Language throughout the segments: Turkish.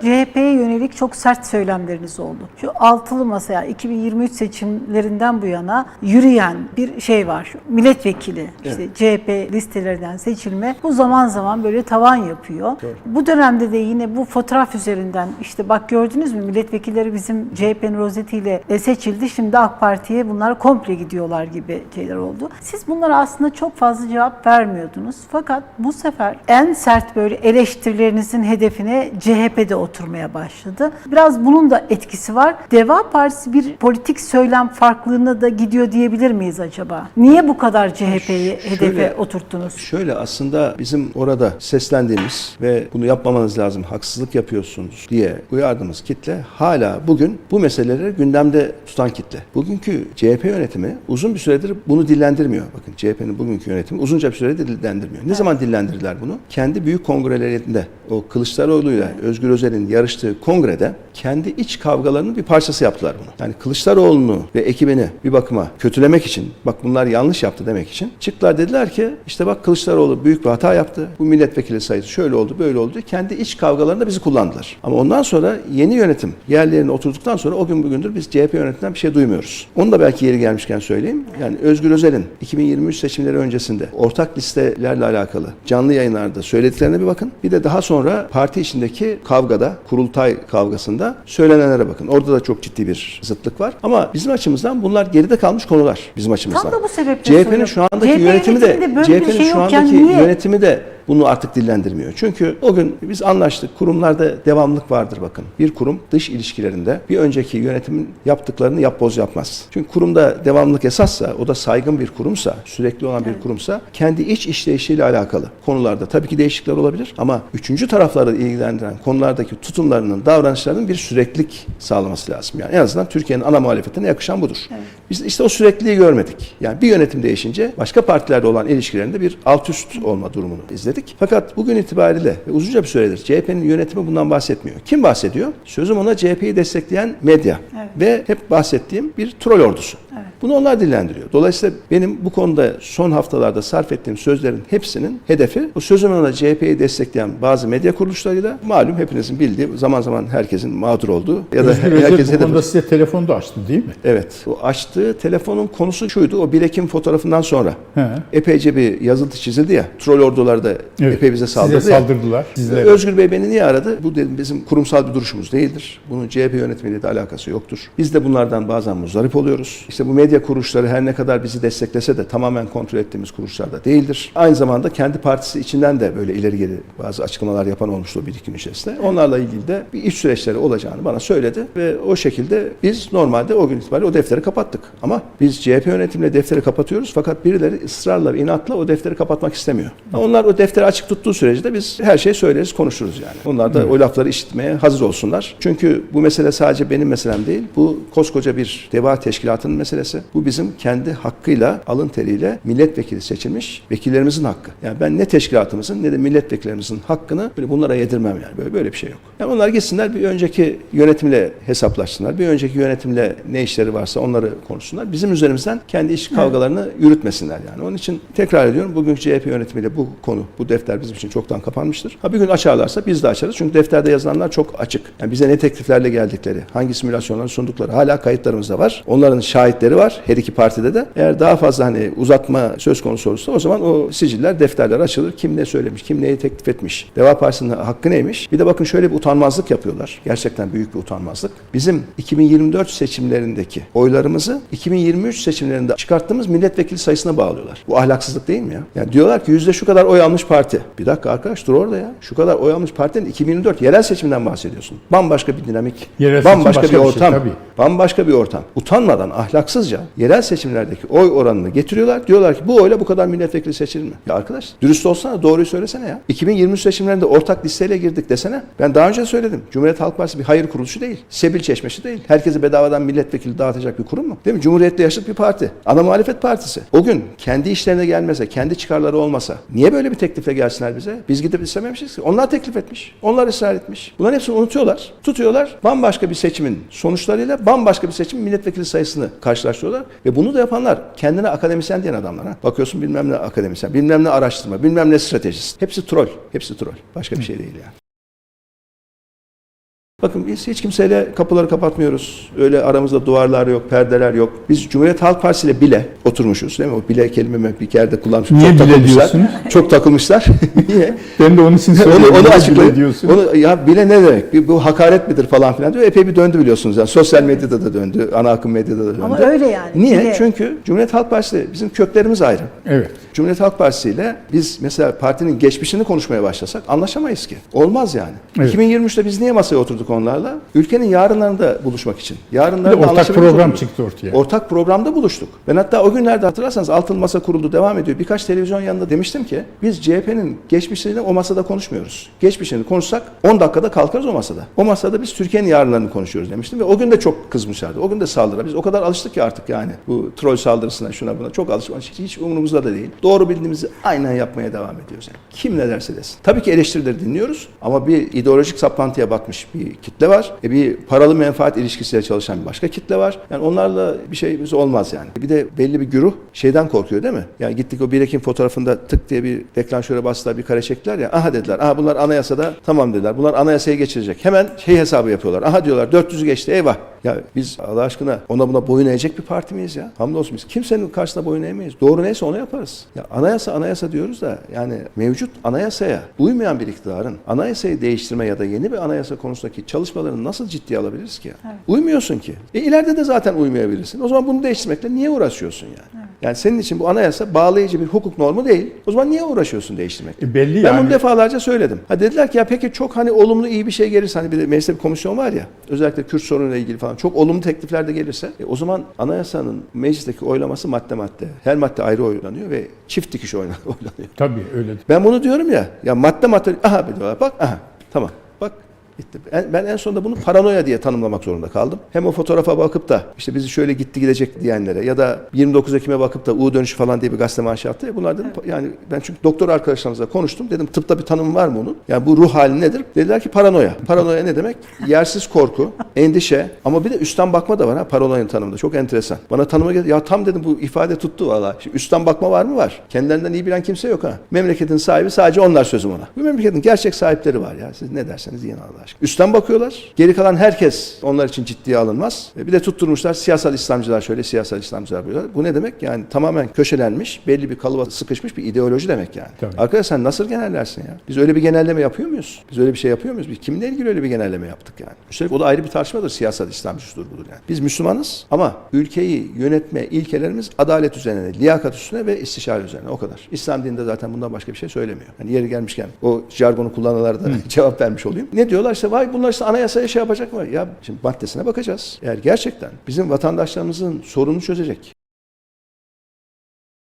CHP'ye yönelik çok sert söylemleriniz oldu. Şu altılı masaya 2023 seçimlerinden bu yana yürüyen bir şey var. Şu milletvekili işte CHP listelerinden seçilme bu zaman zaman böyle tavan yapıyor. Bu dönemde de yine bu fotoğraf üzerinden işte bak gördünüz mü milletvekilleri bizim CHP'nin rozetiyle e, seçildi. Şimdi AK Parti'ye bunlar komple gidiyorlar gibi şeyler oldu. Siz bunlara aslında çok fazla cevap vermiyordunuz. Fakat bu sefer en sert böyle eleştirilerinizin hedefine CHP'de oturmaya başladı. Biraz bunun da etkisi var. Deva Partisi bir politik söylem farklılığına da gidiyor diyebilir miyiz acaba? Niye bu kadar CHP'yi hedefe oturttunuz? Şöyle aslında bizim orada seslendiğimiz ve bunu yapmamanız lazım, haksızlık yapıyorsunuz diye uyardığımız kitle hala bugün bu meseleleri gündemde tutan kitle. Bugünkü CHP yönetimi uzun bir süredir bunu dillendirmiyor. Bakın CHP'nin bugünkü yönetimi uzunca bir süredir dillendirmiyor. Ne zaman dillendirdiler bunu? Kendi büyük kongrelerinde o Kılıçdaroğlu'yla Özgür Özel'in yarıştığı kongrede kendi iç kavgalarının bir parçası yaptılar bunu. Yani Kılıçdaroğlu'nu ve ekibini bir bakıma kötülemek için, bak bunlar yanlış yaptı demek için çıktılar dediler ki işte bak Kılıçdaroğlu büyük bir hata yaptı. Bu milletvekili sayısı şöyle oldu, böyle oldu. Kendi iç kavgalarında bizi kullandılar. Ama ondan sonra yeni yönetim yerlerine oturduktan sonra o gün bugündür biz CHP yönetiminden bir şey duymuyoruz. Onu da belki yeri gelmişken söyleyeyim. Yani Özgür Özel'in 2023 seçimleri öncesinde ortak listelerle alakalı canlı yayınlarda söylediklerine bir bakın. Bir de daha sonra parti içindeki kavgada, kurultay kavgasında söylenenlere bakın. Orada da çok ciddi bir zıtlık var. Ama bizim açımızdan bunlar geride kalmış konular bizim açımızdan. Tam da bu sebeple CHP'nin şu andaki CHP yönetimi de bir CHP'nin şey şu andaki yönetimi de bunu artık dillendirmiyor. Çünkü o gün biz anlaştık. Kurumlarda devamlılık vardır bakın. Bir kurum dış ilişkilerinde bir önceki yönetimin yaptıklarını yap boz yapmaz. Çünkü kurumda devamlılık esassa, o da saygın bir kurumsa, sürekli olan bir kurumsa kendi iç işleyişiyle alakalı konularda tabii ki değişiklikler olabilir ama üçüncü tarafları ilgilendiren konulardaki tutumlarının, davranışlarının bir süreklilik sağlaması lazım. Yani en azından Türkiye'nin ana muhalefetine yakışan budur. Biz işte o sürekliliği görmedik. Yani bir yönetim değişince başka partilerde olan ilişkilerinde bir alt üst olma durumunu izledik. Fakat bugün itibariyle ve uzunca bir süredir CHP'nin yönetimi bundan bahsetmiyor. Kim bahsediyor? Sözüm ona CHP'yi destekleyen medya ve hep bahsettiğim bir troll ordusu. Bunu onlar dillendiriyor. Dolayısıyla benim bu konuda son haftalarda sarf ettiğim sözlerin hepsinin hedefi bu sözüm ona CHP'yi destekleyen bazı medya kuruluşlarıyla malum hepinizin bildiği zaman zaman herkesin mağdur olduğu ya da Özgür herkes hedef konuda size telefon da açtı değil mi? Evet. O açtığı telefonun konusu şuydu. O 1 Ekim fotoğrafından sonra He. epeyce bir yazıntı çizildi ya. Troll ordular da Evet. epey bize saldırdı Size ya. saldırdılar. Sizlere. Özgür Bey beni niye aradı? Bu dedim bizim kurumsal bir duruşumuz değildir. Bunun CHP yönetimiyle de alakası yoktur. Biz de bunlardan bazen muzdarip oluyoruz. İşte bu medya kuruluşları her ne kadar bizi desteklese de tamamen kontrol ettiğimiz kuruluşlar da değildir. Aynı zamanda kendi partisi içinden de böyle ileri geri bazı açıklamalar yapan olmuştu bir iki gün içerisinde. Onlarla ilgili de bir iç süreçleri olacağını bana söyledi ve o şekilde biz normalde o gün itibariyle o defteri kapattık. Ama biz CHP yönetimle defteri kapatıyoruz fakat birileri ısrarla ve inatla o defteri kapatmak istemiyor. Onlar o defteri açık tuttuğu sürece de biz her şeyi söyleriz, konuşuruz yani. Onlar da o lafları işitmeye hazır olsunlar. Çünkü bu mesele sadece benim meselem değil. Bu koskoca bir deva teşkilatının meselesi. Bu bizim kendi hakkıyla, alın teriyle milletvekili seçilmiş vekillerimizin hakkı. Yani ben ne teşkilatımızın ne de milletvekillerimizin hakkını böyle bunlara yedirmem yani. Böyle böyle bir şey yok. Yani onlar gitsinler bir önceki yönetimle hesaplaşsınlar. Bir önceki yönetimle ne işleri varsa onları konuşsunlar. Bizim üzerimizden kendi iş kavgalarını yürütmesinler yani. Onun için tekrar ediyorum bugünkü CHP yönetimiyle bu konu, bu defter bizim için çoktan kapanmıştır. Ha bir gün açarlarsa biz de açarız. Çünkü defterde yazılanlar çok açık. Yani bize ne tekliflerle geldikleri, hangi simülasyonları sundukları hala kayıtlarımızda var. Onların şahitleri var her iki partide de. Eğer daha fazla hani uzatma söz konusu olursa o zaman o siciller, defterler açılır. Kim ne söylemiş, kim neyi teklif etmiş, Deva Partisi'nin hakkı neymiş. Bir de bakın şöyle bir utanmazlık yapıyorlar. Gerçekten büyük bir utanmazlık. Bizim 2024 seçimlerindeki oylarımızı 2023 seçimlerinde çıkarttığımız milletvekili sayısına bağlıyorlar. Bu ahlaksızlık değil mi ya? Yani diyorlar ki yüzde şu kadar oy almış parti. Bir dakika arkadaş dur orada ya. Şu kadar oy almış partinin 2024 yerel seçimden bahsediyorsun. Bambaşka bir dinamik, Yerel bambaşka başka bir bir şey, ortam. tabii. Bambaşka bir ortam. Utanmadan, ahlaksızca yerel seçimlerdeki oy oranını getiriyorlar. Diyorlar ki bu oyla bu kadar milletvekili seçilir mi? Ya arkadaş dürüst olsana doğruyu söylesene ya. 2023 seçimlerinde ortak listeyle girdik desene. Ben daha önce söyledim. Cumhuriyet Halk Partisi bir hayır kuruluşu değil. Sebil çeşmesi değil. Herkese bedavadan milletvekili dağıtacak bir kurum mu? Değil mi? Cumhuriyet'te yaşıt bir parti. Ana muhalefet partisi. O gün kendi işlerine gelmese, kendi çıkarları olmasa niye böyle bir teklifle gelsinler bize? Biz gidip istememişiz ki. Onlar teklif etmiş. Onlar ısrar etmiş. Bunların hepsini unutuyorlar. Tutuyorlar. Bambaşka bir seçimin sonuçlarıyla bambaşka bir seçimin milletvekili sayısını karşılaştırıyorlar. Ve bunu da yapanlar kendine akademisyen diyen adamlar. Ha? Bakıyorsun bilmem ne akademisyen, bilmem ne araştırma, bilmem ne stratejist. Hepsi troll. Hepsi troll. Başka bir şey değil yani. Bakın biz hiç kimseyle kapıları kapatmıyoruz. Öyle aramızda duvarlar yok, perdeler yok. Biz Cumhuriyet Halk Partisi ile bile oturmuşuz değil mi? O bile kelimemi bir kere kullanmışım. Niye çok bile takılmışlar. diyorsunuz? Çok takılmışlar. Niye? Ben de onun için onu, söylüyorum. onu Niye açıklayın. diyorsun. Onu, ya bile ne demek? Bir- Bu hakaret midir falan filan diyor. Epey bir döndü biliyorsunuz. Yani sosyal medyada da döndü. Ana akım medyada da döndü. Ama öyle yani. Niye? Bile. Çünkü Cumhuriyet Halk Partisi bizim köklerimiz ayrı. Evet. Cumhuriyet Halk Partisi ile biz mesela partinin geçmişini konuşmaya başlasak anlaşamayız ki. Olmaz yani. Evet. 2023'te biz niye masaya oturduk onlarla? Ülkenin yarınlarında buluşmak için. Yarınlarında ortak program için. çıktı ortaya. Ortak programda buluştuk. Ben hatta o günlerde hatırlarsanız Altılı Masa kuruldu devam ediyor. Birkaç televizyon yanında demiştim ki biz CHP'nin geçmişini o masada konuşmuyoruz. Geçmişini konuşsak 10 dakikada kalkarız o masada. O masada biz Türkiye'nin yarınlarını konuşuyoruz demiştim ve o gün de çok kızmışlardı. O gün de saldırı. Biz o kadar alıştık ki artık yani bu troll saldırısına şuna buna çok alıştık. Hiç, hiç umurumuzda da değil. Doğru bildiğimizi aynen yapmaya devam ediyoruz. Yani. Kim ne derse desin. Tabii ki eleştirileri dinliyoruz ama bir ideolojik saplantıya bakmış bir kitle var. E bir paralı menfaat ilişkisiyle çalışan bir başka kitle var. Yani onlarla bir şeyimiz olmaz yani. Bir de belli bir güruh şeyden korkuyor değil mi? Yani gittik o bir Ekim fotoğrafında tık diye bir deklanşöre bastılar bir kare çektiler ya. Aha dediler. Aha bunlar anayasada tamam dediler. Bunlar anayasaya geçirecek. Hemen şey hesabı yapıyorlar. Aha diyorlar 400'ü geçti eyvah. Ya biz Allah aşkına ona buna boyun eğecek bir parti miyiz ya? Hamdolsun biz kimsenin karşısına boyun eğmeyiz. Doğru neyse onu yaparız. Ya anayasa anayasa diyoruz da yani mevcut anayasaya uymayan bir iktidarın anayasayı değiştirme ya da yeni bir anayasa konusundaki çalışmalarını nasıl ciddiye alabiliriz ki? Uymuyorsun ki. E ileride de zaten uymayabilirsin. O zaman bunu değiştirmekle niye uğraşıyorsun yani? Yani senin için bu anayasa bağlayıcı bir hukuk normu değil. O zaman niye uğraşıyorsun değiştirmekle? E belli ben yani. bunu defalarca söyledim. Ha dediler ki ya peki çok hani olumlu iyi bir şey gelirse hani bir de mecliste bir komisyon var ya özellikle Kürt sorunuyla ilgili falan çok olumlu teklifler de gelirse e, o zaman anayasanın meclisteki oylaması madde madde. Her madde ayrı oylanıyor ve çift dikiş oyna- oylanıyor. Tabii öyle. Ben bunu diyorum ya ya madde madde aha diyorlar bak aha tamam Ben en sonunda bunu paranoya diye tanımlamak zorunda kaldım. Hem o fotoğrafa bakıp da işte bizi şöyle gitti gidecek diyenlere ya da 29 Ekim'e bakıp da U dönüşü falan diye bir gazete manşeti attı ya bunlar dedim yani ben çünkü doktor arkadaşlarımızla konuştum dedim tıpta bir tanım var mı onun? Yani bu ruh hali nedir? Dediler ki paranoya. Paranoya ne demek? Yersiz korku, endişe ama bir de üstten bakma da var ha paranoyanın tanımında çok enteresan. Bana tanıma geldi ya tam dedim bu ifade tuttu valla. Şimdi üstten bakma var mı? Var. Kendilerinden iyi bilen kimse yok ha. Memleketin sahibi sadece onlar sözüm ona. Bu memleketin gerçek sahipleri var ya. Siz ne derseniz yiyin Allah aşkına. Üstten bakıyorlar. Geri kalan herkes onlar için ciddiye alınmaz. E Bir de tutturmuşlar siyasal İslamcılar şöyle siyasal İslamcılar böyle. Bu ne demek? Yani tamamen köşelenmiş, belli bir kalıba sıkışmış bir ideoloji demek yani. Tabii. Arkadaş sen nasıl genellersin ya? Biz öyle bir genelleme yapıyor muyuz? Biz öyle bir şey yapıyor muyuz? Biz kiminle ilgili öyle bir genelleme yaptık yani? Üstelik o da ayrı bir tartışmadır siyasal İslamcı şudur budur yani. Biz Müslümanız ama ülkeyi yönetme ilkelerimiz adalet üzerine, liyakat üstüne ve istişare üzerine o kadar. İslam dininde zaten bundan başka bir şey söylemiyor. Hani yeri gelmişken o jargonu kullananlara da cevap vermiş olayım. Ne diyorlar işte vay bunlar işte anayasaya şey yapacak mı? Ya şimdi maddesine bakacağız. Eğer gerçekten bizim vatandaşlarımızın sorununu çözecek,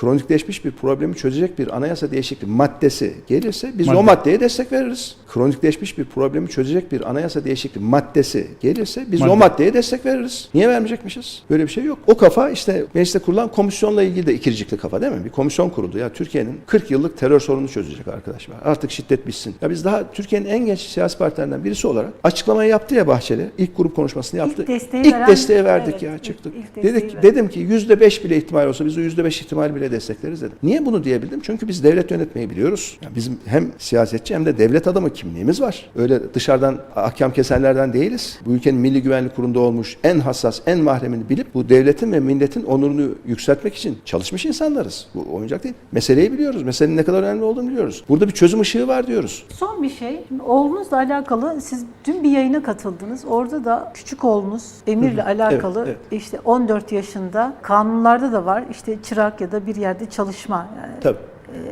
kronikleşmiş bir problemi çözecek bir anayasa değişikliği maddesi gelirse biz Madde. o maddeye destek veririz. Kronikleşmiş bir problemi çözecek bir anayasa değişikliği maddesi gelirse biz Madde. o maddeye destek veririz. Niye vermeyecekmişiz? Böyle bir şey yok. O kafa işte mecliste kurulan komisyonla ilgili de ikircikli kafa değil mi? Bir komisyon kuruldu. Ya Türkiye'nin 40 yıllık terör sorununu çözecek arkadaşlar. Artık şiddet bitsin. Ya biz daha Türkiye'nin en genç siyasi partilerinden birisi olarak açıklamayı yaptı ya Bahçeli. İlk grup konuşmasını yaptı. İlk desteği İlk veren- desteği verdik Evet, ya ilk- çıktık. ilk desteği Dedik, verdik. dedim ki yüzde beş bile ihtimal olsa biz o yüzde beş ihtimal bile destekleriz dedim. Niye bunu diyebildim? Çünkü biz devlet yönetmeyi biliyoruz. Yani bizim hem siyasetçi hem de devlet adamı kimliğimiz var. Öyle dışarıdan ahkam kesenlerden değiliz. Bu ülkenin milli güvenlik kurumunda olmuş en hassas, en mahremini bilip bu devletin ve milletin onurunu yükseltmek için çalışmış insanlarız. Bu oyuncak değil. Meseleyi biliyoruz. Meselenin ne kadar önemli olduğunu biliyoruz. Burada bir çözüm ışığı var diyoruz. Son bir şey. Oğlunuzla alakalı siz dün bir yayına katıldınız. Orada da küçük oğlunuz Emir'le alakalı evet. işte 14 yaşında kanunlarda da var. İşte çırak ya da bir yerde çalışma yani Tabii.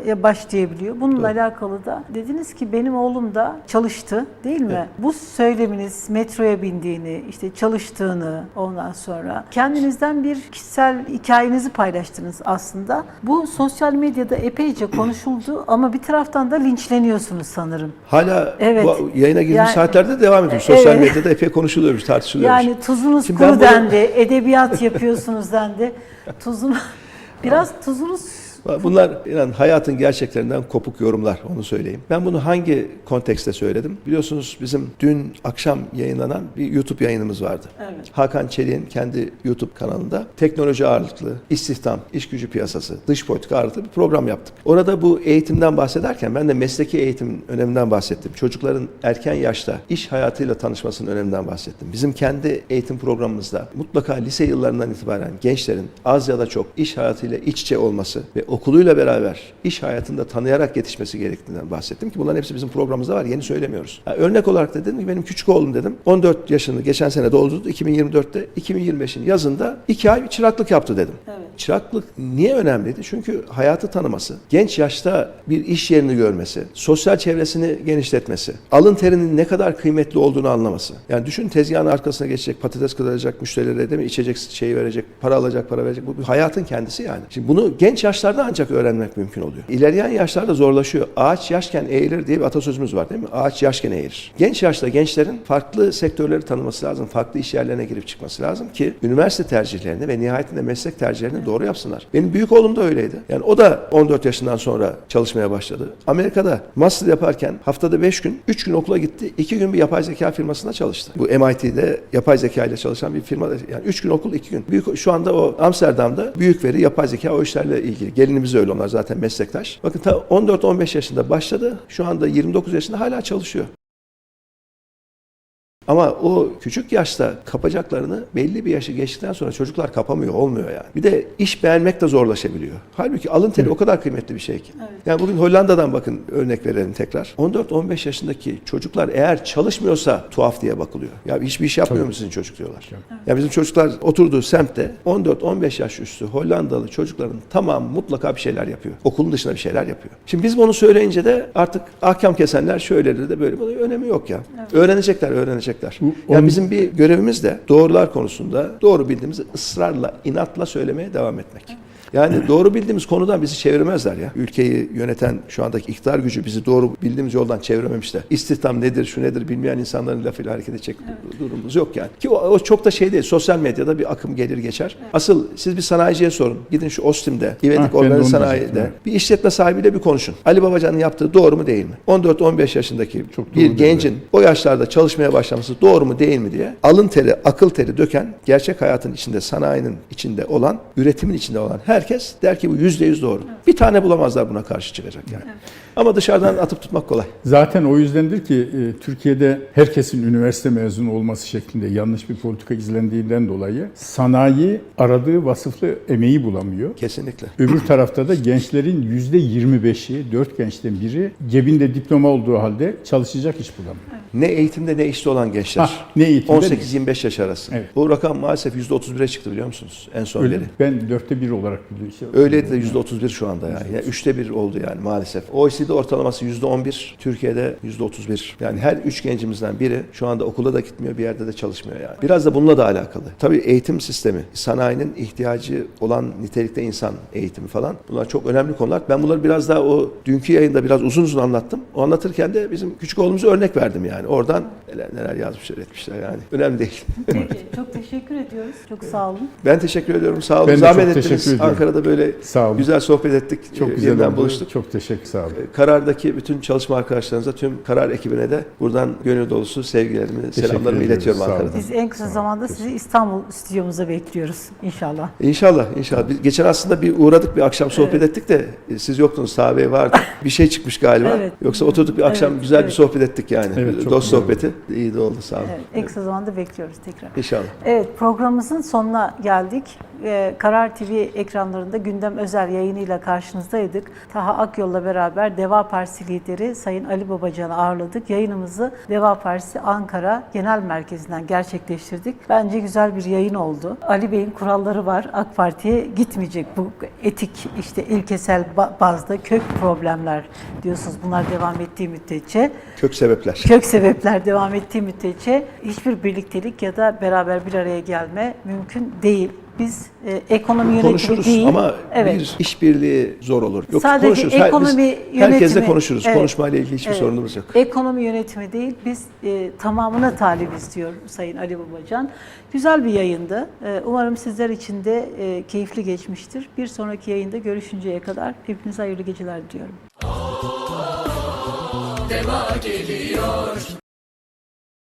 e, başlayabiliyor. Bununla alakalı da dediniz ki benim oğlum da çalıştı değil mi? Bu söyleminiz metroya bindiğini, işte çalıştığını ondan sonra kendinizden bir kişisel hikayenizi paylaştınız aslında. Bu sosyal medyada epeyce konuşuldu ama bir taraftan da linçleniyorsunuz sanırım. Hala Evet. bu yayına girdiğim Yani- saatlerde devam ediyor. Sosyal Evet. medyada epey konuşuluyormuş, tartışılıyormuş. Yani tuzunuz Şimdi kuru bunu- dendi, edebiyat yapıyorsunuz dendi. Tuzunu biraz tuzunuz Bunlar inan hayatın gerçeklerinden kopuk yorumlar onu söyleyeyim. Ben bunu hangi kontekste söyledim? Biliyorsunuz bizim dün akşam yayınlanan bir YouTube yayınımız vardı. Evet. Hakan Çelik'in kendi YouTube kanalında teknoloji ağırlıklı, istihdam, iş gücü piyasası, dış politika ağırlıklı bir program yaptık. Orada bu eğitimden bahsederken ben de mesleki eğitimin öneminden bahsettim. Çocukların erken yaşta iş hayatıyla tanışmasının öneminden bahsettim. Bizim kendi eğitim programımızda mutlaka lise yıllarından itibaren gençlerin az ya da çok iş hayatıyla iç içe olması ve okuluyla beraber iş hayatında tanıyarak yetişmesi gerektiğinden bahsettim ki bunların hepsi bizim programımızda var. Yeni söylemiyoruz. Ha, örnek olarak da dedim ki benim küçük oğlum dedim 14 yaşını geçen sene doldurdu. 2024'te 2025'in yazında 2 ay çıraklık yaptı dedim. Evet. Çıraklık niye önemliydi? Çünkü hayatı tanıması, genç yaşta bir iş yerini görmesi, sosyal çevresini genişletmesi, alın terinin ne kadar kıymetli olduğunu anlaması. Yani düşün tezgahın arkasına geçecek, patates kıracak, müşterilere değil mi? içecek şeyi verecek, para alacak, para verecek. Bu bir hayatın kendisi yani. Şimdi bunu genç yaşlarda ancak öğrenmek mümkün oluyor. İlerleyen yaşlarda zorlaşıyor. Ağaç yaşken eğilir diye bir atasözümüz var değil mi? Ağaç yaşken eğilir. Genç yaşta gençlerin farklı sektörleri tanıması lazım. Farklı iş yerlerine girip çıkması lazım ki üniversite tercihlerini ve nihayetinde meslek tercihlerini doğru yapsınlar. Benim büyük oğlum da öyleydi. Yani o da 14 yaşından sonra çalışmaya başladı. Amerika'da master yaparken haftada 5 gün, 3 gün okula gitti. 2 gün bir yapay zeka firmasında çalıştı. Bu MIT'de yapay zeka ile çalışan bir firma. Yani 3 gün okul, 2 gün. Büyük, şu anda o Amsterdam'da büyük veri, yapay zeka o işlerle ilgili. Gelinimiz öyle onlar zaten meslektaş. Bakın ta 14-15 yaşında başladı. Şu anda 29 yaşında hala çalışıyor. Ama o küçük yaşta kapacaklarını belli bir yaşı geçtikten sonra çocuklar kapamıyor, olmuyor yani. Bir de iş beğenmek de zorlaşabiliyor. Halbuki alın teri o kadar kıymetli bir şey ki. Yani bugün Hollanda'dan bakın örnek verelim tekrar. 14-15 yaşındaki çocuklar eğer çalışmıyorsa tuhaf diye bakılıyor. Ya hiçbir iş yapmıyor mu sizin çocuk diyorlar. Ya bizim çocuklar oturduğu semtte 14-15 yaş üstü Hollandalı çocukların tamamı mutlaka bir şeyler yapıyor. Okulun dışında bir şeyler yapıyor. Şimdi biz bunu söyleyince de artık ahkam kesenler şöyledir de böyle. Bunun önemi yok ya. Öğrenecekler, öğrenecekler. Bu- Yani onun- bizim bir görevimiz de doğrular konusunda doğru bildiğimizi ısrarla, inatla söylemeye devam etmek. Yani doğru bildiğimiz konudan bizi çevirmezler ya. Ülkeyi yöneten şu andaki iktidar gücü bizi doğru bildiğimiz yoldan çevirmemişler. İstihdam nedir, şu nedir bilmeyen insanların lafıyla hareket edecek durumumuz yok yani. Ki o, o çok da şey değil. Sosyal medyada bir akım gelir geçer. Asıl siz bir sanayiciye sorun. Gidin şu Ostim'de, İvedik onu Organize Sanayi'de evet. bir işletme sahibiyle bir konuşun. Ali Babacan'ın yaptığı doğru mu değil mi? 14-15 yaşındaki Çok bir gencin o yaşlarda çalışmaya başlaması doğru mu değil mi diye alın teri, akıl teri döken, gerçek hayatın içinde, sanayinin içinde olan, üretimin içinde olan herkes der ki bu yüzde yüz doğru. Bir tane bulamazlar buna karşı çıkacak yani. Ama dışarıdan atıp tutmak kolay. Zaten o yüzdendir ki e, Türkiye'de herkesin üniversite mezunu olması şeklinde yanlış bir politika izlendiğinden dolayı sanayi aradığı vasıflı emeği bulamıyor. Kesinlikle. Öbür tarafta da gençlerin yüzde 25'i, 4 gençten biri cebinde diploma olduğu halde çalışacak iş bulamıyor. Ne eğitimde ne işte olan gençler. Hah, ne eğitimde, 18-25 yaş arası. Evet. Bu rakam maalesef %31'e çıktı biliyor musunuz? En son Öyle veri. mi? Ben dörtte bir olarak. Öyleydi de %31 şu anda yani. yani. Üçte bir oldu yani maalesef. OECD ortalaması %11, Türkiye'de %31. Yani her üç gencimizden biri şu anda okula da gitmiyor, bir yerde de çalışmıyor yani. Biraz da bununla da alakalı. Tabii eğitim sistemi, sanayinin ihtiyacı olan nitelikte insan eğitimi falan. Bunlar çok önemli konular. Ben bunları biraz daha o dünkü yayında biraz uzun uzun anlattım. O anlatırken de bizim küçük oğlumuza örnek verdim yani. Oradan neler, neler yazmışlar etmişler yani. Önemli değil. Peki, çok teşekkür ediyoruz. Çok sağ olun. Ben teşekkür ediyorum. Sağ olun. Ben de Zahmet çok ettiniz. teşekkür ediyorum. Ankara'da böyle Sağ olun. güzel sohbet ettik. Çok Ee, güzel yeniden oldu. buluştuk. Çok teşekkür sağ olun. Karardaki bütün çalışma arkadaşlarınıza, tüm karar ekibine de buradan gönül dolusu sevgilerimi, selamlarımı ediyoruz. iletiyorum. Ankara'dan. Biz en kısa zamanda sizi İstanbul stüdyomuza bekliyoruz inşallah. İnşallah, inşallah. Biz geçen aslında bir uğradık, bir akşam sohbet ettik de e, siz yoktunuz, Sahabe vardı. Bir şey çıkmış galiba. Evet. Yoksa oturduk bir akşam Evet, güzel bir evet. sohbet ettik yani. Evet, çok Dost sohbeti. İyi de oldu, sağ olun. Evet, en kısa zamanda bekliyoruz tekrar. İnşallah. Evet programımızın sonuna geldik. Ee, Karar TV ekranlarında gündem özel yayınıyla karşınızdaydık. Taha Akyol'la beraber Deva Partisi lideri Sayın Ali Babacan'ı ağırladık. Yayınımızı Deva Partisi Ankara Genel Merkezi'nden gerçekleştirdik. Bence güzel bir yayın oldu. Ali Bey'in kuralları var. AK Parti'ye gitmeyecek bu etik işte ilkesel ba- bazda kök problemler diyorsunuz. Bunlar devam ettiği müddetçe Kök sebepler. kök sebepler devam ettiği müddetçe hiçbir birliktelik ya da beraber bir araya gelme mümkün değil. Biz e, ekonomi yönetimi Konuşuruz değil. ama evet. bir işbirliği zor olur. Yok Sadece konuşuruz. Ekonomi herkesle yönetimi- konuşuruz. Evet. Konuşmayla ilgili hiçbir Evet. sorunumuz yok. Ekonomi yönetimi değil, biz e, tamamına talibiz diyor Sayın Ali Babacan. Güzel bir yayındı. E, umarım sizler için de e, keyifli geçmiştir. Bir sonraki yayında görüşünceye kadar hepinize hayırlı geceler diliyorum.